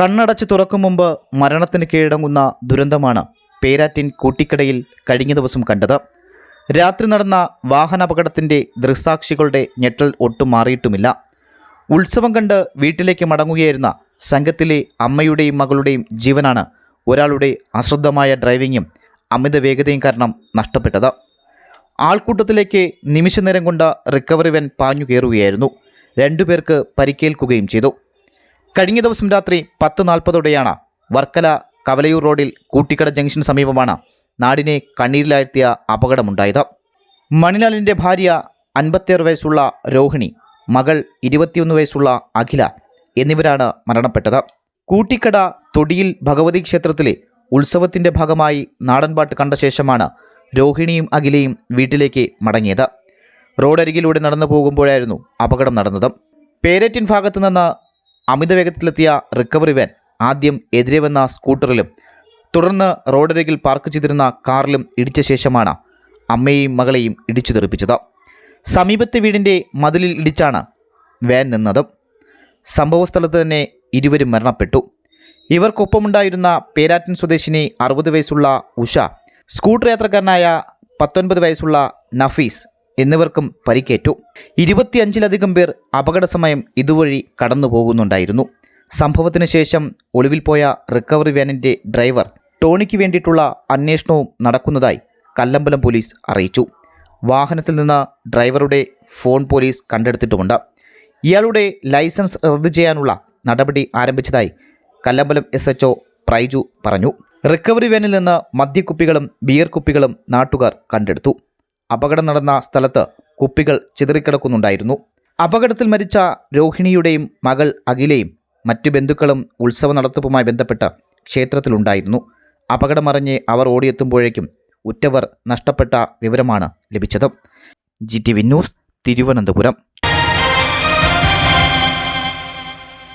കണ്ണടച്ച് തുറക്കും മുമ്പ് മരണത്തിന് കീഴടങ്ങുന്ന ദുരന്തമാണ് പേരാറ്റിൻ കൂട്ടിക്കടയിൽ കഴിഞ്ഞ ദിവസം കണ്ടത്. രാത്രി നടന്ന വാഹനാപകടത്തിന്റെ ദൃക്സാക്ഷികളുടെ ഞെട്ടൽ ഒട്ടും മാറിയിട്ടുമില്ല. ഉത്സവം കണ്ട് വീട്ടിലേക്ക് മടങ്ങുകയായിരുന്ന സംഘത്തിലെ അമ്മയുടെയും മകളുടെയും ജീവനാണ് ഒരാളുടെ അശ്രദ്ധമായ ഡ്രൈവിങ്ങും അമിത വേഗതയും കാരണം നഷ്ടപ്പെട്ടത്. ആൾക്കൂട്ടത്തിലേക്ക് നിമിഷനേരം കൊണ്ട് റിക്കവറി വൻ പാഞ്ഞു കയറുകയായിരുന്നു രണ്ടുപേർക്ക് പരിക്കേൽക്കുകയും ചെയ്തു. കഴിഞ്ഞ ദിവസം രാത്രി പത്ത് നാൽപ്പതോടെയാണ് വർക്കല കവലയൂർ റോഡിൽ കൂട്ടിക്കട ജംഗ്ഷന് സമീപമാണ് നാടിനെ കണ്ണീരിലാഴ്ത്തിയ അപകടമുണ്ടായത്. മണിലാലിന്റെ ഭാര്യ അൻപത്തിയാറ് വയസ്സുള്ള രോഹിണി മകൾ ഇരുപത്തിയൊന്ന് വയസ്സുള്ള അഖില എന്നിവരാണ് മരണപ്പെട്ടത്. കൂട്ടിക്കട തൊടിയിൽ ഭഗവതി ക്ഷേത്രത്തിലെ ഉത്സവത്തിന്റെ ഭാഗമായി നാടൻപാട്ട് കണ്ട ശേഷമാണ് രോഹിണിയും അഖിലയും വീട്ടിലേക്ക് മടങ്ങിയത്. റോഡരികിലൂടെ നടന്നു പോകുമ്പോഴായിരുന്നു അപകടം നടന്നത്. പേരറ്റിൻ ഭാഗത്തു നിന്ന് അമിത വേഗത്തിലെത്തിയ റിക്കവറി വാൻ ആദ്യം എതിരെ വന്ന സ്കൂട്ടറിലും തുടർന്ന് റോഡരികിൽ പാർക്ക് ചെയ്തിരുന്ന കാറിലും ഇടിച്ച ശേഷമാണ് അമ്മയെയും മകളെയും ഇടിച്ചു തെറിപ്പിച്ചത്. സമീപത്തെ വീടിന്റെ മതിലിൽ ഇടിച്ചാണ് വാൻ നിന്നത്. സംഭവസ്ഥലത്ത് തന്നെ ഇരുവരും മരണപ്പെട്ടു. ഇവർക്കൊപ്പമുണ്ടായിരുന്ന പേരാറ്റൻ സ്വദേശിനി അറുപത് വയസ്സുള്ള ഉഷ സ്കൂട്ടർ യാത്രക്കാരനായ പത്തൊൻപത് വയസ്സുള്ള നഫീസ് എന്നിവർക്കും പരിക്കേറ്റു. ഇരുപത്തിയഞ്ചിലധികം പേർ അപകട സമയം ഇതുവഴി കടന്നു പോകുന്നുണ്ടായിരുന്നു സംഭവത്തിന് ശേഷം ഒളിവിൽ പോയ റിക്കവറി വാനിന്റെ ഡ്രൈവർ ടോണിക്ക് വേണ്ടിയിട്ടുള്ള അന്വേഷണവും നടക്കുന്നതായി കല്ലമ്പലം പോലീസ് അറിയിച്ചു. വാഹനത്തിൽ നിന്ന് ഡ്രൈവറുടെ ഫോൺ പോലീസ് കണ്ടെടുത്തിട്ടുമുണ്ട്. ഇയാളുടെ ലൈസൻസ് റദ്ദ് ചെയ്യാനുള്ള നടപടി ആരംഭിച്ചതായി കല്ലമ്പലം എസ് എച്ച് പ്രൈജു പറഞ്ഞു. റിക്കവറി വാനിൽ നിന്ന് മദ്യക്കുപ്പികളും ബിയർ കുപ്പികളും നാട്ടുകാർ കണ്ടെടുത്തു. അപകടം നടന്ന സ്ഥലത്ത് കുപ്പികൾ ചിതറിക്കിടക്കുന്നുണ്ടായിരുന്നു. അപകടത്തിൽ മരിച്ച രോഹിണിയുടെയും മകൾ അഖിലയും മറ്റു ബന്ധുക്കളും ഉത്സവ നടത്തിപ്പുമായി ബന്ധപ്പെട്ട് ക്ഷേത്രത്തിലുണ്ടായിരുന്നു. അപകടമറിഞ്ഞ് അവർ ഓടിയെത്തുമ്പോഴേക്കും ഉറ്റവർ നഷ്ടപ്പെട്ട വിവരമാണ് ലഭിച്ചത്. G T V news Thiruvananthapuram.